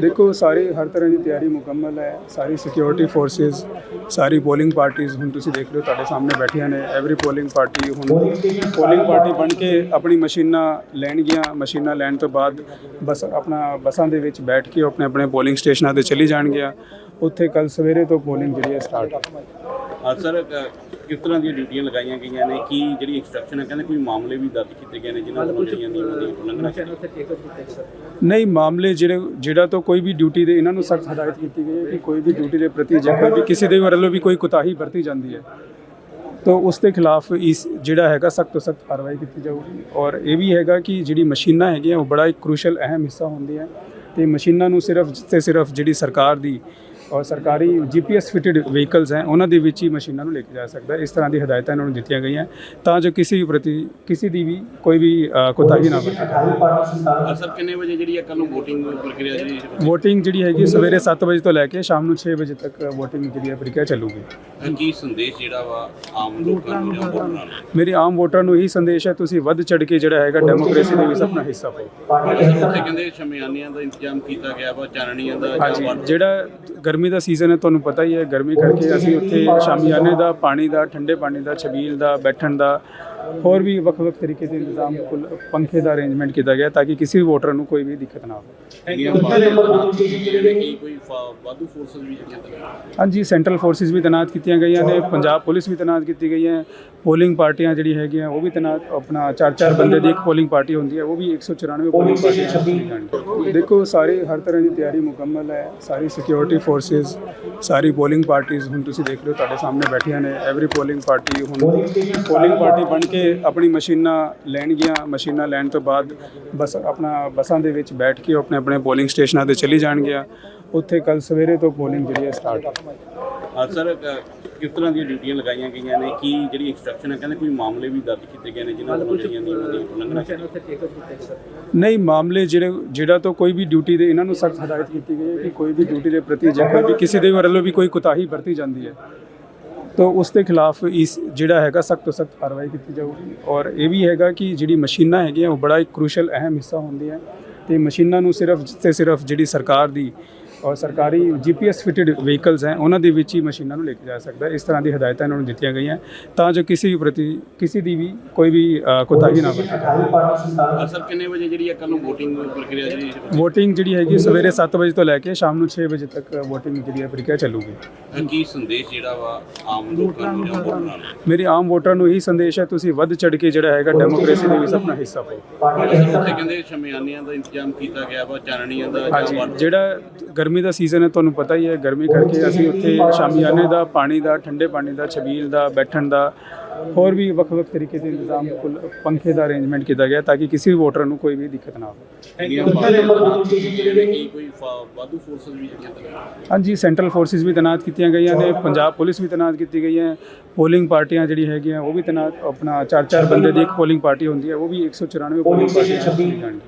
ਦੇਖੋ, ਸਾਰੀ ਹਰ ਤਰ੍ਹਾਂ ਦੀ ਤਿਆਰੀ ਮੁਕੰਮਲ ਹੈ, ਸਾਰੀ ਸਿਕਿਉਰਿਟੀ ਫੋਰਸਿਸ ਸਾਰੀ ਪੋਲਿੰਗ ਪਾਰਟੀਆਂ ਹੁਣ ਤੁਸੀਂ ਦੇਖ ਰਹੇ ਹੋ, ਤੁਹਾਡੇ ਸਾਹਮਣੇ ਬੈਠੀਆਂ ਨੇ ਐਵਰੀ ਪੋਲਿੰਗ ਪਾਰਟੀ ਹੁਣ ਪੋਲਿੰਗ ਪਾਰਟੀ ਬਣ ਕੇ ਆਪਣੀ ਮਸ਼ੀਨਾਂ ਲੈਣਗੀਆਂ ਮਸ਼ੀਨਾਂ ਲੈਣ ਤੋਂ ਬਾਅਦ ਬਸ ਆਪਣਾ ਬੱਸਾਂ ਦੇ ਵਿੱਚ ਬੈਠ ਕੇ ਉਹ ਆਪਣੇ ਆਪਣੇ ਪੋਲਿੰਗ ਸਟੇਸ਼ਨਾਂ ਤੇ ਚਲੀ ਜਾਣਗੀਆਂ ਉੱਥੇ ਕੱਲ ਸਵੇਰੇ ਤੋਂ ਪੋਲਿੰਗ ਜਿਹੜੀ ਹੈ ਸਟਾਰਟ ਹਾਂ ਸਰ ਕਿਸ ਤਰ੍ਹਾਂ ਦੀਆਂ ਡਿਊਟੀਆਂ ਲਗਾਈਆਂ ਗਈਆਂ ਨੇ? ਕੀ ਜਿਹੜੀ ਇਨਸਟਰਕਸ਼ਨ ਹੈ? ਕਹਿੰਦੇ ਕੋਈ ਮਾਮਲੇ ਵੀ ਦਰਜ ਕੀਤੇ ਗਏ ਨੇ ਜਿਨ੍ਹਾਂ ਵੱਲੋਂ ਜਿਹੜੀਆਂ ਨਿਯਮਾਂ ਦੀ ਉਲੰਘਣਾ ਕੀਤੀ ਨਹੀਂ ਮਾਮਲੇ ਜਿਹੜੇ ਜਿਹੜਾ ਤੋਂ ਕੋਈ ਵੀ ਡਿਊਟੀ ਦੇ ਇਹਨਾਂ ਨੂੰ ਸਖਤ ਹਦਾਇਤ ਕੀਤੀ ਗਈ ਹੈ ਕਿ ਕੋਈ ਵੀ ਡਿਊਟੀ ਦੇ ਪ੍ਰਤੀ ਜੇ ਕੋਈ ਵੀ ਕਿਸੇ ਦੇ ਵੱਲੋਂ ਵੀ ਕੋਈ ਕੁਤਾਹੀ ਵਰਤੀ ਜਾਂਦੀ ਹੈ। ਤਾਂ ਉਸ ਦੇ ਖਿਲਾਫ ਇਸ ਜਿਹੜਾ ਹੈਗਾ ਸਖਤ ਤੋਂ ਸਖਤ ਕਾਰਵਾਈ ਕੀਤੀ ਜਾਊਗੀ। ਔਰ ਇਹ ਵੀ ਹੈਗਾ ਕਿ ਜਿਹੜੀ ਮਸ਼ੀਨਾਂ ਹੈਗੀਆਂ ਉਹ ਬੜਾ ਇੱਕ ਕ੍ਰੂਸ਼ਲ ਅਹਿਮ ਹਿੱਸਾ ਹੁੰਦੀਆਂ। ਤੇ ਮਸ਼ੀਨਾਂ ਨੂੰ ਸਿਰਫ ਤੇ ਸਿਰਫ ਜਿਹੜੀ ਸਰਕਾਰ ਦੀ ਔਰ ਸਰਕਾਰੀ ਜੀਪੀਐਸ ਫਿਟਡ ਵਹੀਕਲਸ ਹੈ ਉਹਨਾਂ ਦੇ ਵਿੱਚ ਹੀ ਮਸ਼ੀਨਾਂ ਨੂੰ ਲੈ ਕੇ ਜਾ ਸਕਦਾ ਇਸ ਤਰ੍ਹਾਂ ਦੀ ਹਦਾਇਤਾਂ ਇਹਨਾਂ ਨੂੰ ਦਿੱਤੀਆਂ ਗਈਆਂ। ਤਾਂ ਜੋ ਕਿਸੇ ਵੀ ਪ੍ਰਤੀ ਕਿਸੇ ਦੀ ਵੀ ਕੋਈ ਵੀ ਕੁਤਾਹੀ ਨਾ ਅ, ਸਰ ਕਿੰਨੇ ਵਜੇ ਜਿਹੜੀ ਹੈ ਕੱਲ ਨੂੰ VOTING ਪ੍ਰਕਿਰਿਆ ਜਿਹੜੀ ਵੋਟਿੰਗ ਜਿਹੜੀ ਹੈਗੀ ਸਵੇਰੇ 7 ਵਜੇ ਤੋਂ ਲੈ ਕੇ ਸ਼ਾਮ ਨੂੰ 6 ਵਜੇ ਤੱਕ ਵੋਟਿੰਗ ਜਿਹੜੀ ਹੈ ਪ੍ਰਕਿਰਿਆ ਚੱਲੂਗੀ। ਕੀ ਸੰਦੇਸ਼ ਜਿਹੜਾ ਵਾ ਆਮ ਲੋਕਾਂ ਨੂੰ ਜਾਂ ਵੋਟਰਾਂ ਨੂੰ? ਮੇਰੀ ਆਮ ਵੋਟਰਾਂ ਨੂੰ ਇਹੀ ਸੰਦੇਸ਼ ਹੈ ਤੁਸੀਂ ਵੱਧ ਚੜ ਕੇ ਜਿਹੜਾ ਹੈਗਾ ਡੈਮੋਕ੍ਰੇਸੀ ਦੇ ਵਿੱਚ ਆਪਣਾ ਹਿੱਸਾ ਪਾਓ। ਉੱਥੇ ਕਹਿੰਦੇ ਸ਼ਮਿਆਨੀਆਂ ਦਾ ਇੰਤਜ਼ਾਮ ਕੀਤਾ ਗਿਆ ਵਾ ਚਾਨਣੀਆਂ ਦਾ ਜਿਹੜਾ ਗਰਮੀ ਦਾ ਸੀਜ਼ਨ ਹੈ ਤੁਹਾਨੂੰ ਪਤਾ ਹੀ ਹੈ ਗਰਮੀ ਕਰਕੇ ਅਸੀਂ ਉੱਥੇ ਸ਼ਾਮੀਆਨੇ ਦਾ ਪਾਣੀ ਦਾ ਠੰਡੇ ਪਾਣੀ ਦਾ ਛਬੀਲ ਦਾ ਬੈਠਣ ਦਾ ਹੋਰ ਵੀ ਵੱਖ-ਵੱਖ ਤਰੀਕੇ ਦੇ ਇੰਤਜ਼ਾਮ ਕੁੱਲ ਪੰਖੇ ਦਾ ਅਰੇਂਜਮੈਂਟ ਕੀਤਾ ਗਿਆ ਤਾਂ ਕਿ ਕਿਸੇ ਵੀ ਵੋਟਰ ਨੂੰ ਕੋਈ ਵੀ ਦਿੱਕਤ ਨਾ ਹੋਵੇ ਹਾਂਜੀ ਸੈਂਟਰਲ ਫੋਰਸਿਸ ਵੀ ਤੈਨਾਤ ਕੀਤੀਆਂ ਗਈਆਂ ਨੇ ਪੰਜਾਬ ਪੁਲਿਸ ਵੀ ਤੈਨਾਤ ਕੀਤੀ ਗਈ ਹੈ ਪੋਲਿੰਗ ਪਾਰਟੀਆਂ ਜਿਹੜੀ ਹੈਗੀਆਂ ਉਹ ਵੀ ਤੈਨਾਤ ਆਪਣਾ ਚਾਰ ਚਾਰ ਬੰਦੇ ਦੀ ਇੱਕ ਪੋਲਿੰਗ ਪਾਰਟੀ ਹੁੰਦੀ ਹੈ ਉਹ ਵੀ 194 ਪੋਲਿੰਗ ਪਾਰਟੀਆਂ ਦੇਖੋ ਸਾਰੀ ਹਰ ਤਰ੍ਹਾਂ ਦੀ ਤਿਆਰੀ ਮੁਕੰਮਲ ਹੈ ਸਾਰੀ ਸਿਕਿਉਰਿਟੀ ਫੋਰਸਿਸ ਸਾਰੀ ਪੋਲਿੰਗ ਪਾਰਟੀਆਂ ਹੁਣ ਤੁਸੀਂ ਦੇਖ ਰਹੇ ਹੋ ਤੁਹਾਡੇ ਸਾਹਮਣੇ ਬੈਠੀਆਂ ਨੇ ਐਵਰੀ ਪੋਲਿੰਗ ਪਾਰਟੀ ਹੁਣ ਪੋਲਿੰਗ ਪਾਰਟੀ ਬਣ ਕੇ ਆਪਣੀ ਮਸ਼ੀਨਾਂ ਲੈਣਗੀਆਂ ਮਸ਼ੀਨਾਂ ਲੈਣ ਤੋਂ ਬਾਅਦ ਬਸ ਆਪਣਾ ਬੱਸਾਂ ਦੇ ਵਿੱਚ ਬੈਠ ਕੇ ਉਹ ਆਪਣੇ ਆਪਣੇ ਪੋਲਿੰਗ ਸਟੇਸ਼ਨਾਂ ਤੇ ਚਲੀ ਜਾਣਗੀਆਂ। ਉੱਥੇ ਕੱਲ ਸਵੇਰੇ ਤੋਂ ਪੋਲਿੰਗ ਜਿਹੜੀ ਹੈ ਸਟਾਰਟ ਸਰ ਕਿਸ ਤਰ੍ਹਾਂ ਦੀਆਂ ਡਿਊਟੀਆਂ ਲਗਾਈਆਂ ਗਈਆਂ ਨੇ? ਕੀ ਜਿਹੜੀ ਇਨਸਟਰਕਸ਼ਨ ਹੈ ਕਹਿੰਦੇ ਕੋਈ ਮਾਮਲੇ ਵੀ ਦਰਜ ਕੀਤੇ ਗਏ ਨੇ ਜਿਨ੍ਹਾਂ ਵੱਲੋਂ ਜਿਹੜੀਆਂ ਨਿਯਮਾਂ ਦੀ ਉਲੰਘਣਾ ਨਹੀਂ ਮਾਮਲੇ ਜਿਹੜੇ ਜਿਹੜਾ ਤੋਂ ਕੋਈ ਵੀ ਡਿਊਟੀ ਦੇ ਇਹਨਾਂ ਨੂੰ ਸਖਤ ਹਦਾਇਤ ਕੀਤੀ ਗਈ ਹੈ ਕਿ ਕੋਈ ਵੀ ਡਿਊਟੀ ਦੇ ਪ੍ਰਤੀ ਜੇ ਕੋਈ ਵੀ ਕਿਸੇ ਦੇ ਵੱਲੋਂ ਵੀ ਕੋਈ ਕੁਤਾਹੀ ਵਰਤੀ ਜਾਂਦੀ ਹੈ। ਤਾਂ ਉਸ ਦੇ ਖਿਲਾਫ ਇਸ ਜਿਹੜਾ ਹੈਗਾ ਸਖਤ ਤੋਂ ਸਖਤ ਕਾਰਵਾਈ ਕੀਤੀ ਜਾਊਗੀ। ਔਰ ਇਹ ਵੀ ਹੈਗਾ ਕਿ ਜਿਹੜੀ ਮਸ਼ੀਨਾਂ ਹੈਗੀਆਂ ਉਹ ਬੜਾ ਇੱਕ ਕ੍ਰੂਸ਼ਲ ਅਹਿਮ ਹਿੱਸਾ ਹੁੰਦੀਆਂ। ਤੇ ਮਸ਼ੀਨਾਂ ਨੂੰ ਸਿਰਫ ਤੇ ਸਿਰਫ ਜਿਹੜੀ ਸਰਕਾਰ ਦੀ ਔਰ ਸਰਕਾਰੀ ਜੀਪੀਐਸ ਫਿਟਡ ਵਹੀਕਲਸ ਹੈ ਉਹਨਾਂ ਦੇ ਵਿੱਚ ਹੀ ਮਸ਼ੀਨਾਂ ਨੂੰ ਲੈ ਕੇ ਜਾ ਸਕਦਾ ਹੈ। ਇਸ ਤਰ੍ਹਾਂ ਦੀ ਹਦਾਇਤਾਂ ਇਹਨਾਂ ਨੂੰ ਦਿੱਤੀਆਂ ਗਈਆਂ। ਤਾਂ ਜੋ ਕਿਸੇ ਵੀ ਪ੍ਰਤੀ ਕਿਸੇ ਦੀ ਵੀ ਕੋਈ ਵੀ ਕੁਤਾਹੀ ਨਾ ਵਰਤੀ ਸਰ ਕਿੰਨੇ ਵਜੇ ਜਿਹੜੀ ਕੱਲ ਨੂੰ VOTING ਪ੍ਰਕਿਰਿਆ ਜਿਹੜੀ ਵੋਟਿੰਗ ਜਿਹੜੀ ਹੈਗੀ ਸਵੇਰੇ 7 ਵਜੇ ਤੋਂ ਲੈ ਕੇ ਸ਼ਾਮ ਨੂੰ 6 ਵਜੇ ਤੱਕ ਵੋਟਿੰਗ ਜਿਹੜੀ ਹੈ ਪ੍ਰਕਿਰਿਆ ਚੱਲੂਗੀ। ਕੀ ਸੰਦੇਸ਼ ਜਿਹੜਾ ਵਾ ਆਮ ਲੋਕਾਂ ਨੂੰ ਜਾਂ ਵੋਟਰਾਂ ਨੂੰ ਮੇਰੀ ਆਮ ਵੋਟਰਾਂ ਨੂੰ ਇਹੀ ਸੰਦੇਸ਼ ਹੈ ਤੁਸੀਂ ਵੱਧ ਚੜ ਕੇ ਜਿਹੜਾ ਹੈਗਾ ਡੈਮੋਕ੍ਰੇਸੀ ਦੇ ਵਿੱਚ ਆਪਣਾ ਹਿੱਸਾ ਪਾਓ। ਕਹਿੰਦੇ ਸ਼ਮਿਆਨੀਆਂ ਦਾ ਇੰਤਜ਼ਾਮ ਕੀਤਾ ਗਿਆ ਵਾ ਚਾਨਣੀਆਂ ਦਾ ਜਿਹੜਾ ਗਰਮੀ ਦਾ ਸੀਜ਼ਨ ਹੈ ਤੁਹਾਨੂੰ ਪਤਾ ਹੀ ਹੈ ਗਰਮੀ ਕਰਕੇ ਅਸੀਂ ਉੱਥੇ ਸ਼ਾਮੀਆਨੇ ਦਾ ਪਾਣੀ ਦਾ ਠੰਡੇ ਪਾਣੀ ਦਾ ਛਬੀਲ ਦਾ ਬੈਠਣ ਦਾ ਹੋਰ ਵੀ ਵੱਖ-ਵੱਖ ਤਰੀਕੇ ਦੇ ਇੰਤਜ਼ਾਮ ਕੁੱਲ ਪੰਖੇ ਦਾ ਅਰੇਂਜਮੈਂਟ ਕੀਤਾ ਗਿਆ ਤਾਂ ਕਿ ਕਿਸੇ ਵੀ ਵੋਟਰ ਨੂੰ ਕੋਈ ਵੀ ਦਿੱਕਤ ਨਾ ਹੋਵੇ ਹਾਂਜੀ ਸੈਂਟਰਲ ਫੋਰਸਿਸ ਵੀ ਤੈਨਾਤ ਕੀਤੀਆਂ ਗਈਆਂ ਨੇ ਪੰਜਾਬ ਪੁਲਿਸ ਵੀ ਤੈਨਾਤ ਕੀਤੀ ਗਈ ਹੈ ਪੋਲਿੰਗ ਪਾਰਟੀਆਂ ਜਿਹੜੀ ਹੈਗੀਆਂ ਉਹ ਵੀ ਤੈਨਾਤ ਆਪਣਾ ਚਾਰ ਚਾਰ ਬੰਦੇ ਦੀ ਇੱਕ ਪੋਲਿੰਗ ਪਾਰਟੀ ਹੁੰਦੀ ਹੈ ਉਹ ਵੀ 194 ਪੋਲਿੰਗ ਪਾਰਟੀਆਂ